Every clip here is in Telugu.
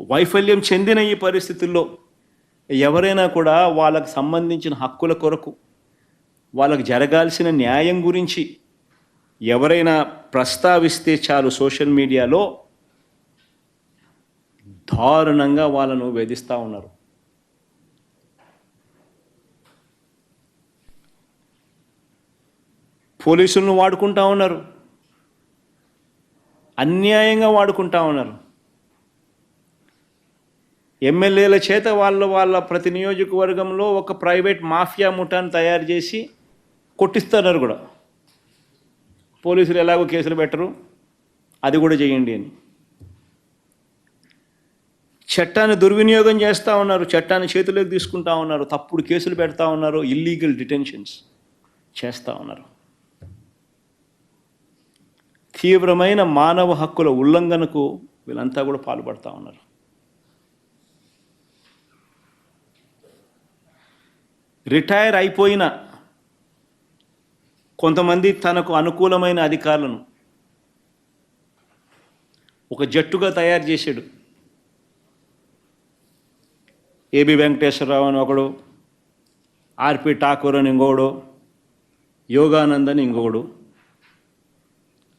వైఫల్యం చెందిన ఈ పరిస్థితుల్లో ఎవరైనా కూడా వాళ్ళకు సంబంధించిన హక్కుల కొరకు వాళ్ళకు జరగాల్సిన న్యాయం గురించి ఎవరైనా ప్రస్తావిస్తే చాలు సోషల్ మీడియాలో దారుణంగా వాళ్ళను వేధిస్తూ ఉన్నారు. పోలీసులను వాడుకుంటా ఉన్నారు. అన్యాయంగా వాడుకుంటా ఉన్నారు. ఎమ్మెల్యేల చేత వాళ్ళు వాళ్ళ ప్రతి నియోజకవర్గంలో ఒక ప్రైవేట్ మాఫియా ముఠాను తయారు చేసి కొట్టిస్తున్నారు కూడా. పోలీసులు ఎలాగో కేసులు పెట్టరు. అది కూడా చేయండి అని. చట్టాన్ని దుర్వినియోగం చేస్తూ ఉన్నారు. చట్టాన్ని చేతిలోకి తీసుకుంటా ఉన్నారు. తప్పుడు కేసులు పెడతా ఉన్నారు. ఇల్లీగల్ డిటెన్షన్స్ చేస్తూ ఉన్నారు. తీవ్రమైన మానవ హక్కుల ఉల్లంఘనకు వీళ్ళంతా కూడా పాల్పడుతూ ఉన్నారు. రిటైర్ అయిపోయిన కొంతమంది తనకు అనుకూలమైన అధికారులను ఒక జట్టుగా తయారు చేశాడు. ఏబి వెంకటేశ్వరరావు అని ఒకడు ఆర్పి ఠాకూర్ అని ఇంకోడు యోగానంద్ అని ఇంకొకడు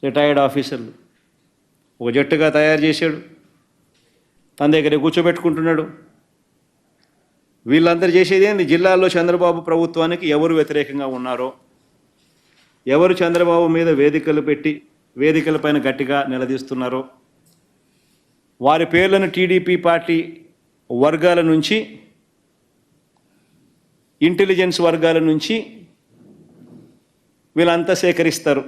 రిటైర్డ్ ఆఫీసర్లు. ఒక జట్టుగా తయారు చేశాడు. తన దగ్గర కూర్చోబెట్టుకుంటున్నాడు. వీళ్ళందరూ చేసేది ఏంది? జిల్లాల్లో చంద్రబాబు ప్రభుత్వానికి ఎవరు వ్యతిరేకంగా ఉన్నారో ఎవరు చంద్రబాబు మీద వేదికలు పెట్టి వేదికలపైన గట్టిగా నిలదీస్తున్నారో వారి పేర్లను టీడీపీ పార్టీ వర్గాల నుంచి ఇంటెలిజెన్స్ వర్గాల నుంచి వీళ్ళంతా సేకరిస్తారు.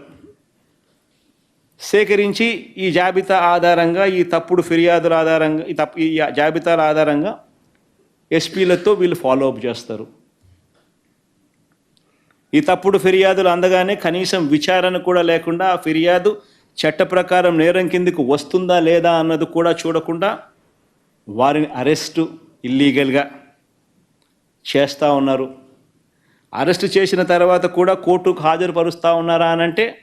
సేకరించి ఈ జాబితా ఆధారంగా ఈ తప్పుడు ఫిర్యాదుల ఆధారంగా ఈ తప్పు ఈ జాబితాల ఆధారంగా ఎస్పీలతో వీళ్ళు ఫాలో అప్ చేస్తారు. ఈ తప్పుడు ఫిర్యాదులు అందగానే కనీసం విచారణ కూడా లేకుండా ఆ ఫిర్యాదు చట్ట ప్రకారం నేరం కిందకు వస్తుందా లేదా అన్నది కూడా చూడకుండా వారిని అరెస్టు ఇల్లీగల్గా చేస్తూ ఉన్నారు. అరెస్ట్ చేసిన తర్వాత కూడా కోర్టుకు హాజరుపరుస్తూ ఉన్నారా అని అంటే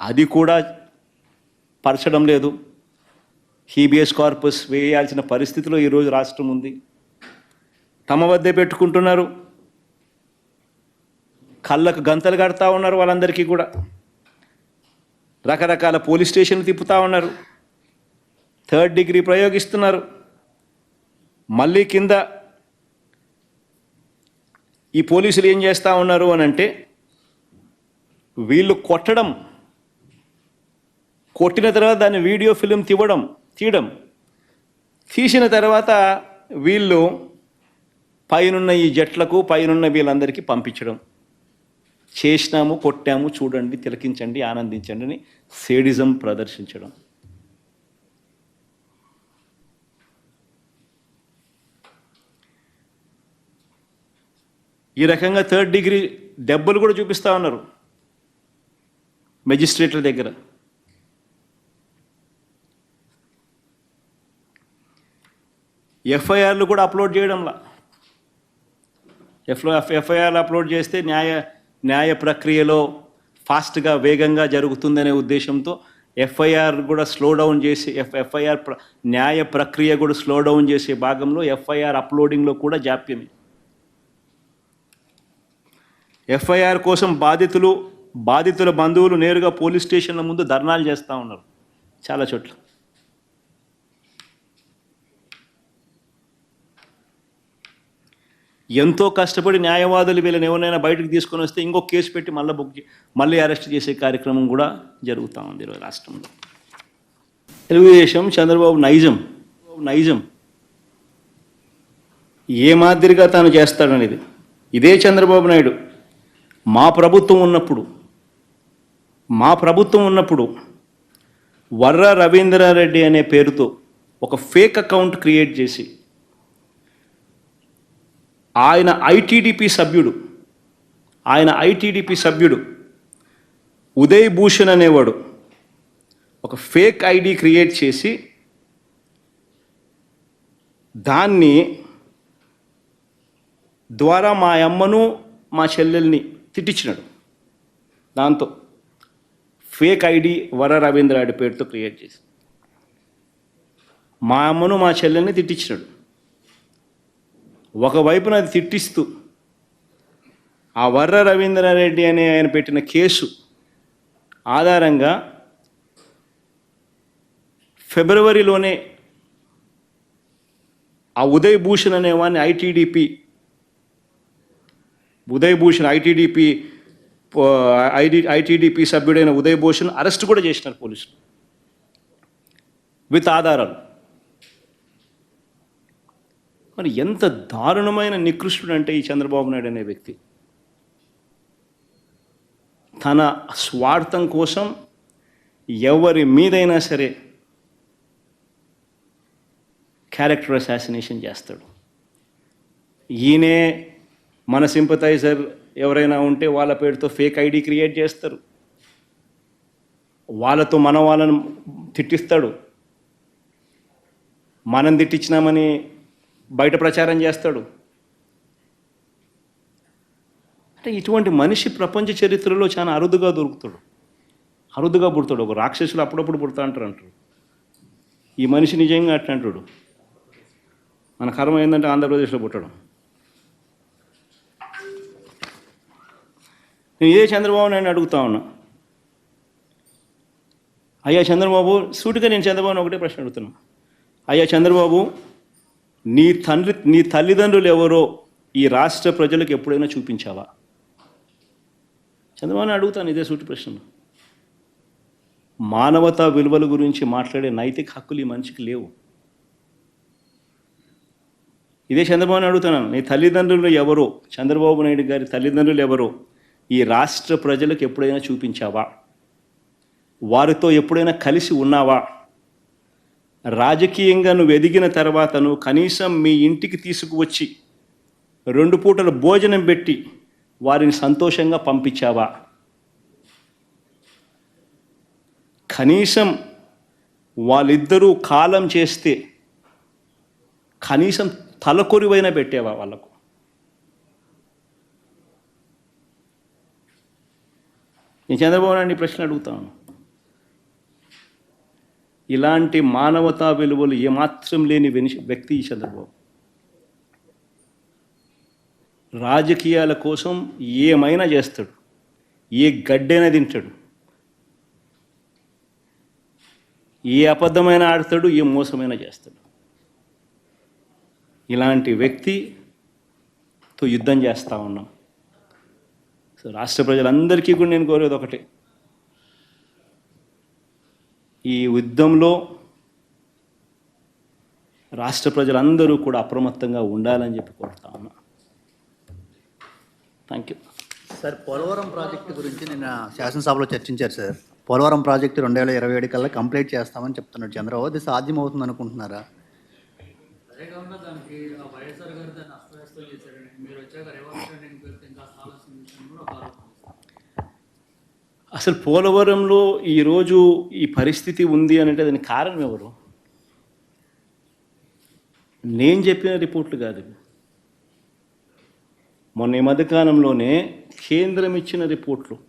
అది కూడా పరచడం లేదు. హీబియస్ కార్పస్ వేయాల్సిన పరిస్థితిలో ఈరోజు రాష్ట్రం ఉంది. తమ వద్దే పెట్టుకుంటున్నారు. కళ్ళకు గంతలు కడతా ఉన్నారు వాళ్ళందరికీ కూడా. రకరకాల పోలీస్ స్టేషన్లు తిప్పుతా ఉన్నారు. థర్డ్ డిగ్రీ ప్రయోగిస్తున్నారు. మళ్ళీ కింద ఈ పోలీసులు ఏం చేస్తూ ఉన్నారు అని అంటే వీళ్ళు కొట్టడం కొట్టిన తర్వాత దాన్ని వీడియో ఫిలిం తీవడం తీయడం తీసిన తర్వాత వీళ్ళు పైనున్న ఈ జట్లకు పైనున్న వీళ్ళందరికీ పంపించడం. చేసినాము కొట్టాము చూడండి తిలకించండి ఆనందించండి అని సేడిజం ప్రదర్శించడం. ఈ రకంగా థర్డ్ డిగ్రీ దెబ్బలు కూడా చూపిస్తూ ఉన్నారు. మెజిస్ట్రేట్ల దగ్గర. ఎఫ్ఐఆర్లు కూడా అప్లోడ్ చేయడంలా. ఎఫ్లో ఎఫ్ఐఆర్లు అప్లోడ్ చేస్తే న్యాయ న్యాయ ప్రక్రియలో ఫాస్ట్గా వేగంగా జరుగుతుందనే ఉద్దేశంతో ఎఫ్ఐఆర్ కూడా స్లో డౌన్ చేసి ఎఫ్ ఎఫ్ఐఆర్ న్యాయ ప్రక్రియ కూడా స్లో డౌన్ చేసే భాగంలో ఎఫ్ఐఆర్ అప్లోడింగ్లో కూడా జాప్యమే. ఎఫ్ఐఆర్ కోసం బాధితులు బాధితుల బంధువులు నేరుగా పోలీస్ స్టేషన్ల ముందు ధర్నాలు చేస్తూ ఉన్నారు. చాలా చోట్ల. ఎంతో కష్టపడి న్యాయవాదులు వీళ్ళని ఎవరైనా బయటకు తీసుకొని వస్తే ఇంకో కేసు పెట్టి మళ్ళీ బుక్ చే- మళ్ళీ అరెస్ట్ చేసే కార్యక్రమం కూడా జరుగుతూ ఉంది ఈరోజు రాష్ట్రంలో. తెలుగుదేశం చంద్రబాబు నైజం నైజం. ఏ మాదిరిగా తాను చేస్తాడనేది. ఇదే చంద్రబాబు నాయుడు. మా ప్రభుత్వం ఉన్నప్పుడు మా ప్రభుత్వం ఉన్నప్పుడు వర్ర రవీంద్రారెడ్డి అనే పేరుతో ఒక ఫేక్ అకౌంట్ క్రియేట్ చేసి ఆయన ఐటీడీపీ సభ్యుడు. ఆయన ఐటీడీపీ సభ్యుడు. ఉదయ్ భూషణ్ అనేవాడు. ఒక ఫేక్ ఐడి క్రియేట్ చేసి దాన్ని ద్వారా మా అమ్మను మా చెల్లెల్ని తిట్టించినాడు. దాంతో ఫేక్ ఐడి వర రవీంద్రాడి పేరుతో క్రియేట్ చేసి. మా అమ్మను మా చెల్లెల్ని తిట్టించినాడు. ఒకవైపున అది తిట్టిస్తూ ఆ వర్ర రవీంద్రారెడ్డి అనే ఆయన పెట్టిన కేసు ఆధారంగా ఫిబ్రవరిలోనే ఆ ఉదయ్ భూషణ్ అనేవాడిని ITDP Uday Bhushan ITDP ID ITDP సభ్యుడైన Uday Bhushan arrest కూడా చేసినారు పోలీసులు. విత్ ఆధారాలు. మరి ఎంత దారుణమైన నికృష్టుడు అంటే ఈ చంద్రబాబు నాయుడు అనే వ్యక్తి. తన స్వార్థం కోసం ఎవరి మీదైనా సరే క్యారెక్టర్ అసాసినేషన్ చేస్తాడు. ఈయనే మన సింపథైజర్ ఎవరైనా ఉంటే వాళ్ళ పేరుతో ఫేక్ ఐడి క్రియేట్ చేస్తారు. వాళ్ళతో మన వాళ్ళని తిట్టిస్తాడు. మనం తిట్టించినామని బయట ప్రచారం చేస్తాడు. అంటే ఇటువంటి మనిషి ప్రపంచ చరిత్రలో చాలా అరుదుగా దొరుకుతాడు. అరుదుగా పుడతాడు. ఒక రాక్షసులు అప్పుడప్పుడు పుడతా అంటారు అంటారు. ఈ మనిషి నిజంగా అట్లా అంటాడు. మన కర్మ ఏంటంటే ఆంధ్రప్రదేశ్లో పుట్టడం. నేను ఇదే చంద్రబాబు నాయుడు అడుగుతా ఉన్నా. అయ్యా చంద్రబాబు సూటిగా నేను చంద్రబాబు ఒకటే ప్రశ్న అడుగుతున్నా. అయ్యా చంద్రబాబు నీ తండ్రి నీ తల్లిదండ్రులు ఎవరో ఈ రాష్ట్ర ప్రజలకు ఎప్పుడైనా చూపించావా? చంద్రబాబుని అడుగుతాను ఇదే సూటి ప్రశ్న మానవతా విలువల గురించి మాట్లాడే నైతిక హక్కులు ఈ మనిషికి లేవు. ఇదే చంద్రబాబుని అడుగుతున్నాను నీ తల్లిదండ్రులు ఎవరో చంద్రబాబు నాయుడు గారి తల్లిదండ్రులు ఎవరో ఈ రాష్ట్ర ప్రజలకు ఎప్పుడైనా చూపించావా? వారితో ఎప్పుడైనా కలిసి ఉన్నావా? రాజకీయంగా నువ్వు ఎదిగిన తర్వాత నువ్వు కనీసం మీ ఇంటికి తీసుకువచ్చి రెండు పూటల భోజనం పెట్టి వారిని సంతోషంగా పంపించావా? కనీసం వాళ్ళిద్దరూ కాలం చేస్తే కనీసం తలకొరివైనా పెట్టేవా వాళ్ళకు? నేను చంద్రబాబు నాయుడు ప్రశ్న అడుగుతాను ఇలాంటి మానవతా విలువలు ఏమాత్రం లేని వ్యక్తి ఈ చంద్రబాబు. రాజకీయాల కోసం ఏమైనా చేస్తాడు ఏ గడ్డైనా తింటాడు ఏ అబద్ధమైన ఆడతాడు ఏ మోసమైనా చేస్తాడు. ఇలాంటి వ్యక్తితో యుద్ధం చేస్తూ ఉన్నాం. సో రాష్ట్ర ప్రజలందరికీ కూడా నేను కోరేది ఒకటే ఈ యుద్ధంలో రాష్ట్ర ప్రజలందరూ కూడా అప్రమత్తంగా ఉండాలని చెప్పి కోరుతా ఉన్నా. Thank you sir Polavaram project గురించి నిన్న శాసనసభలో చర్చించారు సార్. పోలవరం ప్రాజెక్టు రెండు వేల ఇరవై ఏడు కల్లా కంప్లీట్ చేస్తామని చెప్తున్నాడు చంద్రబాబు. అది సాధ్యమవుతుంది అనుకుంటున్నారా? అసలు పోలవరంలో ఈరోజు ఈ పరిస్థితి ఉంది అంటే దానికి కారణం ఎవరు? నేను చెప్పిన రిపోర్ట్లు కాదు. మొన్న ఈ మధ్యకాలంలోనే కేంద్రం ఇచ్చిన రిపోర్ట్లు.